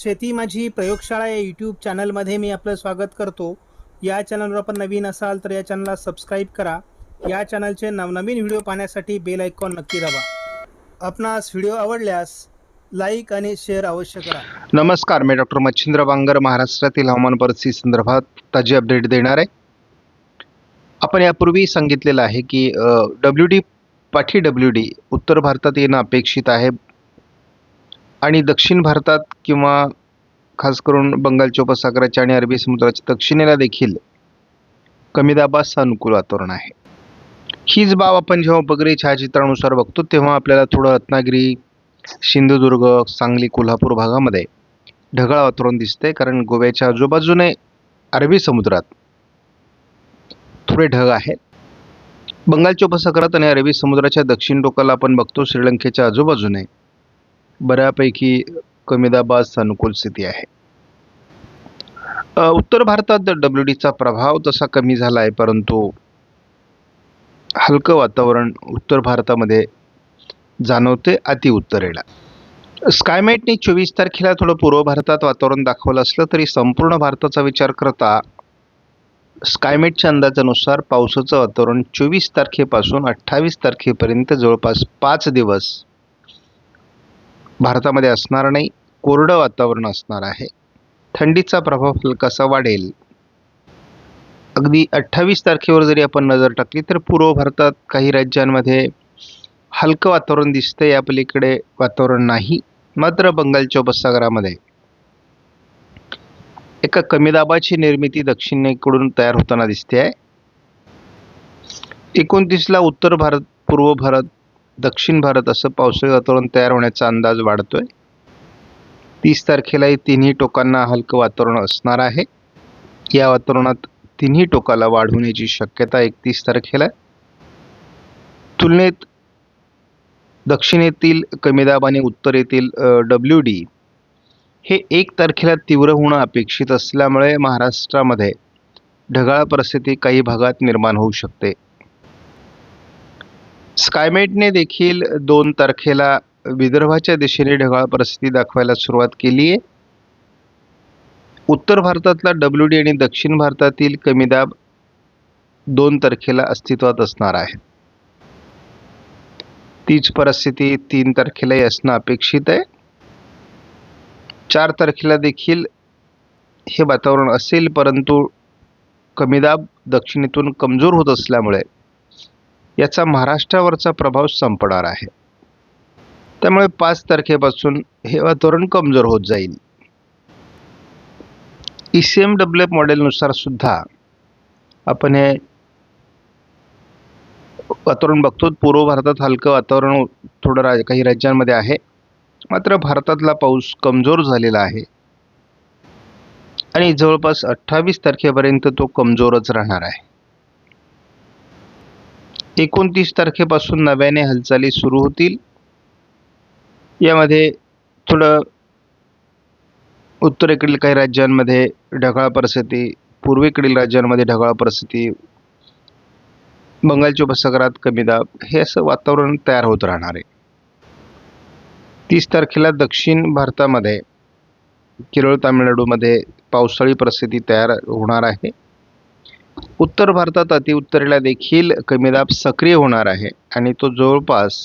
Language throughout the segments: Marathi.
शेती माझी प्रयोगशाळा या यूट्यूब चॅनलमध्ये मी आपलं स्वागत करतो. या चॅनलवर आपण नवीन असाल तर या चॅनलला सबस्क्राईब करा. या चॅनलचे नवनवीन व्हिडिओ पाहण्यासाठी बेल आयकॉन नक्की दाबा. आपणास व्हिडिओ आवडल्यास लाईक आणि शेअर अवश्य करा. नमस्कार मी डॉक्टर मच्छिंद्र बांगर महाराष्ट्रातील हवामान परिस्थिती संदर्भात ताजी अपडेट देणार आहे. आपण यापूर्वी सांगितलेलं आहे की डब्ल्यू डी पाठी डब्ल्यू डी उत्तर भारतात येणं अपेक्षित आहे. आणि दक्षिण भारतात किंवा खास करून बंगालच्या उपसागराच्या आणि अरबी समुद्राच्या दक्षिणेला देखील कमी दाबास अनुकूल वातावरण आहे. हीच बाब आपण जेव्हा उपग्रही छायाचित्रानुसार बघतो तेव्हा आपल्याला थोडं रत्नागिरी सिंधुदुर्ग सांगली कोल्हापूर भागामध्ये ढगाळ वातावरण दिसते कारण गोव्याच्या आजूबाजूने अरबी समुद्रात थोडे ढग आहेत. बंगालच्या उपसागरात आणि अरबी समुद्राच्या दक्षिण टोकाला आपण बघतो श्रीलंकेच्या आजूबाजूने बऱ्यापैकी कमी दाबास अनुकूल स्थिती आहे. उत्तर भारतात डब्ल्यू डीचा प्रभाव तसा कमी झाला आहे परंतु हलकं वातावरण उत्तर भारतामध्ये जाणवते अति उत्तरेला. स्कायमेटने चोवीस तारखेला थोडं पूर्व भारतात वातावरण दाखवलं असलं तरी संपूर्ण भारताचा विचार करता स्कायमेटच्या अंदाजानुसार पावसाचं वातावरण चोवीस तारखेपासून अठ्ठावीस तारखेपर्यंत जवळपास पाच दिवस भारतामध्ये असणार नाही कोरडं वातावरण असणार आहे. थंडीचा प्रभाव हलकासा वाढेल? अगदी अठ्ठावीस तारखेवर जरी आपण नजर टाकली तर पूर्व भारतात काही राज्यांमध्ये हलकं वातावरण दिसतं या पलीकडे वातावरण नाही. मात्र बंगालच्या उपसागरामध्ये एका कमी दाबाची निर्मिती दक्षिणेकडून तयार होताना दिसते आहे. एकोणतीसला उत्तर भारत पूर्व भारत दक्षिण भारत असं पावसाळी वातावरण तयार होण्याचा अंदाज वाढतोय. तीस तारखेलाही तिन्ही टोकांना हलकं वातावरण असणार आहे. या वातावरणात तिन्ही टोकाला वाढ होण्याची शक्यता एकतीस तारखेला आहे. तुलनेत दक्षिणेतील कमी दाब आणि उत्तरेतील डब्ल्यू डी हे एक तारखेला तीव्र होणं अपेक्षित असल्यामुळे महाराष्ट्रामध्ये ढगाळ परिस्थिती काही भागात निर्माण होऊ शकते. स्कायमेटने देखील दोन तारखेला विदर्भाच्या दिशेने ढगाळ परिस्थिती दाखवायला सुरुवात केली आहे. उत्तर भारतातला डब्ल्यू डी आणि दक्षिण भारतातील कमी दाब दोन तारखेला अस्तित्वात असणार आहे. तीच परिस्थिती तीन तारखेलाही असणं अपेक्षित आहे. चार तारखेला देखील हे वातावरण असेल परंतु कमी दाब दक्षिणेतून कमजोर होत असल्यामुळे याचा महाराष्ट्रावरचा प्रभाव संपणार आहे. त्यामुळे पाच तारखेपासून हे वातावरण कमजोर होत जाईल. E C M W F मॉडेलनुसार सुद्धा आपण हे वातावरण बघतो. पूर्व भारतात हलकं वातावरण थोडं राज काही राज्यांमध्ये आहे. मात्र भारतातला पाऊस कमजोर झालेला आहे. आणि जवळपास अठ्ठावीस तारखेपर्यंत तो कमजोरच राहणार आहे. एकोणतीस तारखेपासून नव्याने हालचाली सुरू होतील. यामध्ये थोडं उत्तरेकडील काही राज्यांमध्ये ढगाळ परिस्थिती पूर्वेकडील राज्यांमध्ये ढगाळ परिस्थिती बंगालच्या उपसागरात कमी दाब हे असं वातावरण तयार होत राहणार आहे. तीस तारखेला दक्षिण भारतामध्ये केरळ तामिळनाडूमध्ये पावसाळी परिस्थिती तयार होणार आहे. उत्तर भारतात अतिउत्तरेला देखील कमी दाब सक्रिय होणार आहे आणि तो जवळपास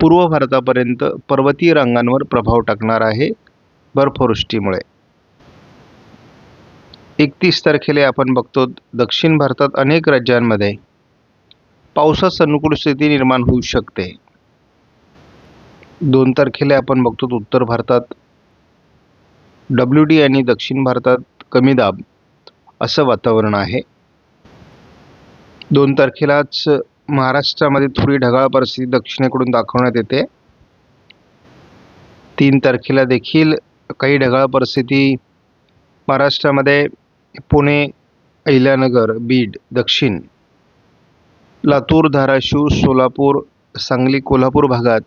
पूर्व भारतापर्यंत पर्वतीय रांगांवर प्रभाव टाकणार आहे बर्फवृष्टीमुळे. एकतीस तारखेला आपण बघतो दक्षिण भारतात अनेक राज्यांमध्ये पावसास अनुकूल स्थिती निर्माण होऊ शकते. दोन तारखेला आपण बघतो उत्तर भारतात डब्ल्यू डी आणि दक्षिण भारतात कमी दाब असं वातावरण आहे. दोन तारखेलाच महाराष्ट्रामध्ये थोडी ढगाळ परिस्थिती दक्षिणेकडून दाखवण्यात येते. तीन तारखेला देखील काही ढगाळ परिस्थिती महाराष्ट्रामध्ये पुणे अहिल्यानगर बीड दक्षिण लातूर धाराशिव सोलापूर सांगली कोल्हापूर भागात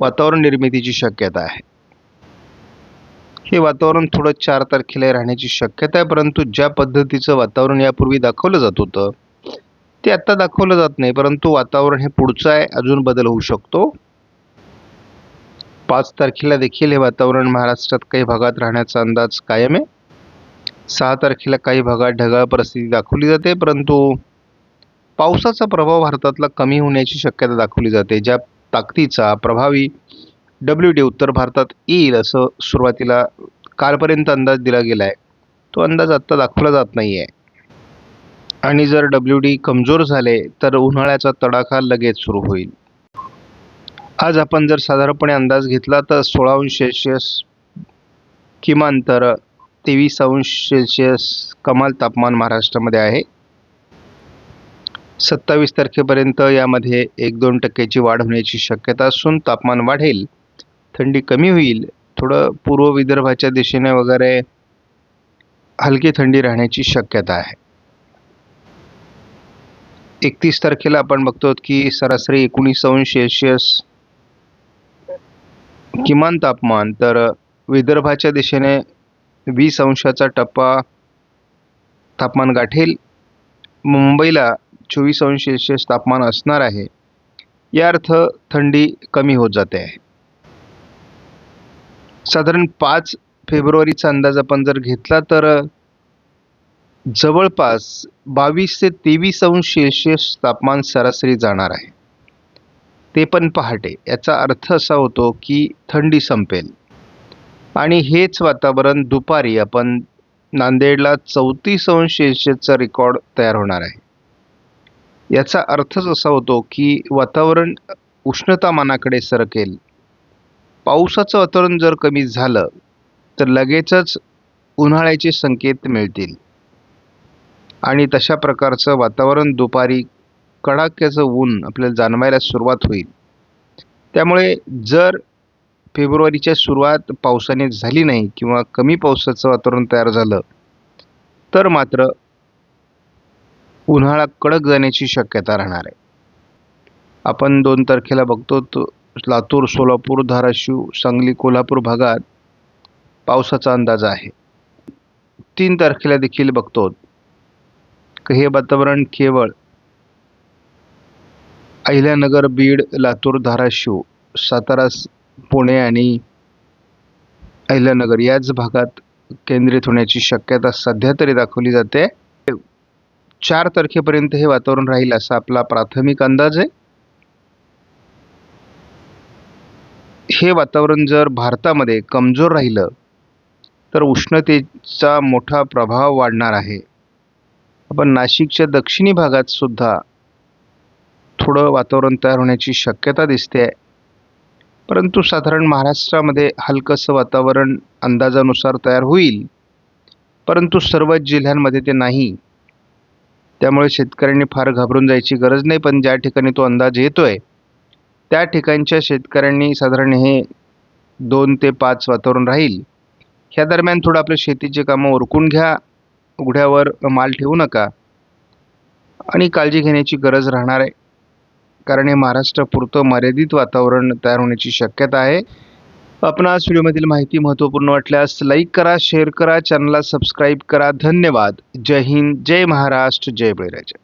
वातावरण निर्मितीची शक्यता आहे. हे वातावरण थोडं चार तारखेला राहण्याची शक्यता आहे परंतु ज्या पद्धतीचं वातावरण यापूर्वी दाखवलं जात होतं ते आत्ता दाखवलं जात नाही परंतु वातावरण हे पुढचं आहे अजून बदल होऊ शकतो. पाच तारखेला देखील हे वातावरण महाराष्ट्रात काही भागात राहण्याचा अंदाज कायम आहे. सहा तारखेला काही भागात ढगाळ परिस्थिती दाखवली जाते परंतु पावसाचा प्रभाव भारतातला कमी होण्याची शक्यता दाखवली जाते ज्या ताकदीचा प्रभावी डब्ल्यू डी उत्तर भारतात येईल असं सुरुवातीला कालपर्यंत अंदाज दिला गेला आहे तो अंदाज आत्ता दाखवला जात नाही आहे आणि जर डब्ल्यू डी कमजोर झाले तर उन्हाळ्याचा तडाखा लगेच सुरू होईल. आज आपण जर साधारणपणे अंदाज घेतला तर सोळा अंश सेल्सिअस किमान तर तेवीस अंश सेल्सिअस कमाल तापमान महाराष्ट्रामध्ये आहे. सत्तावीस तारखेपर्यंत यामध्ये एक दोन टक्क्याची वाढ होण्याची शक्यता असून तापमान वाढेल थंडी कमी होईल थोडं पूर्व विदर्भाच्या दिशेने वगैरे हलकी थंडी राहण्याची शक्यता आहे. एकतीस तारखेला आपण बघतो की सरासरी एकोणीस अंश सेल्शियस किमान तापमान तर विदर्भाच्या दिशेने वीस अंशाचा टप्पा तापमान गाठेल. मुंबईला चोवीस अंश सेल्शियस तापमान असणार आहे. या अर्थ थंडी कमी होत जाते. आहे साधारण पाच फेब्रुवारीचा अंदाज आपण जर घेतला तर जवळपास बावीस ते तेवीस अंश सेल्शियस तापमान सरासरी जाणार आहे. ते पण पहाटे. याचा अर्थ असा होतो की थंडी संपेल. आणि हेच वातावरण दुपारी आपण नांदेडला चौतीस अंश सेल्शियसचा रेकॉर्ड तयार होणार आहे. याचा अर्थच असा होतो की वातावरण उष्णतामानाकडे सरकेल. पावसाचं वातावरण जर कमी झालं तर लगेचच उन्हाळ्याचे संकेत मिळतील. आणि तशा प्रकारचं वातावरण दुपारी कडाक्याचं ऊन आपल्याला जाणवायला सुरुवात होईल. त्यामुळे जर फेब्रुवारीच्या सुरुवात पावसाने झाली नाही किंवा कमी पावसाचं वातावरण तयार झालं तर मात्र उन्हाळा कडक जाण्याची शक्यता राहणार आहे. आपण दोन तारखेला बघतो तो लातूर सोलापूर धाराशिव सांगली कोल्हापूर भागात पावसाचा अंदाज आहे. तीन तारखेला देखील बघतो हे वातावरण केवळ अहिल्यानगर बीड लातूर धाराशिव सातारा पुणे आणि अहिल्यानगर याच भागात केंद्रित होण्याची शक्यता सध्या तरी दाखवली जाते. चार तारखेपर्यंत हे वातावरण राहील असा आपला प्राथमिक अंदाज आहे. हे वातावरण जर भारतामध्ये कमजोर राहिलं तर उष्णतेचा मोठा प्रभाव वाढणार आहे. आपण नाशिकच्या दक्षिणी भागात सुद्धा थोडं वातावरण तयार होण्याची शक्यता दिसते. आहे परंतु साधारण महाराष्ट्रामध्ये हलकंसं वातावरण अंदाजानुसार तयार होईल. परंतु सर्वच जिल्ह्यांमध्ये ते नाही. त्यामुळे शेतकऱ्यांनी फार घाबरून जायची गरज नाही पण ज्या ठिकाणी तो अंदाज येतो आहे त्या ठिकाणच्या शेतकऱ्यांनी साधारण हे दोन ते पाच वातावरण राहील. ह्या दरम्यान थोडं आपलं शेतीचे कामं उरकून घ्या. उघड्यावर माल ठेवू नका. आणि काळजी घेण्याची गरज राहणार आहे. कारण हे महाराष्ट्रापुरतं मर्यादित वातावरण तयार होण्याची शक्यता आहे. आपणास व्हिडिओमधील माहिती महत्त्वपूर्ण वाटल्यास लाईक करा शेअर करा चॅनलला सबस्क्राईब करा. धन्यवाद. जय हिंद जय महाराष्ट्र जय बळीराजा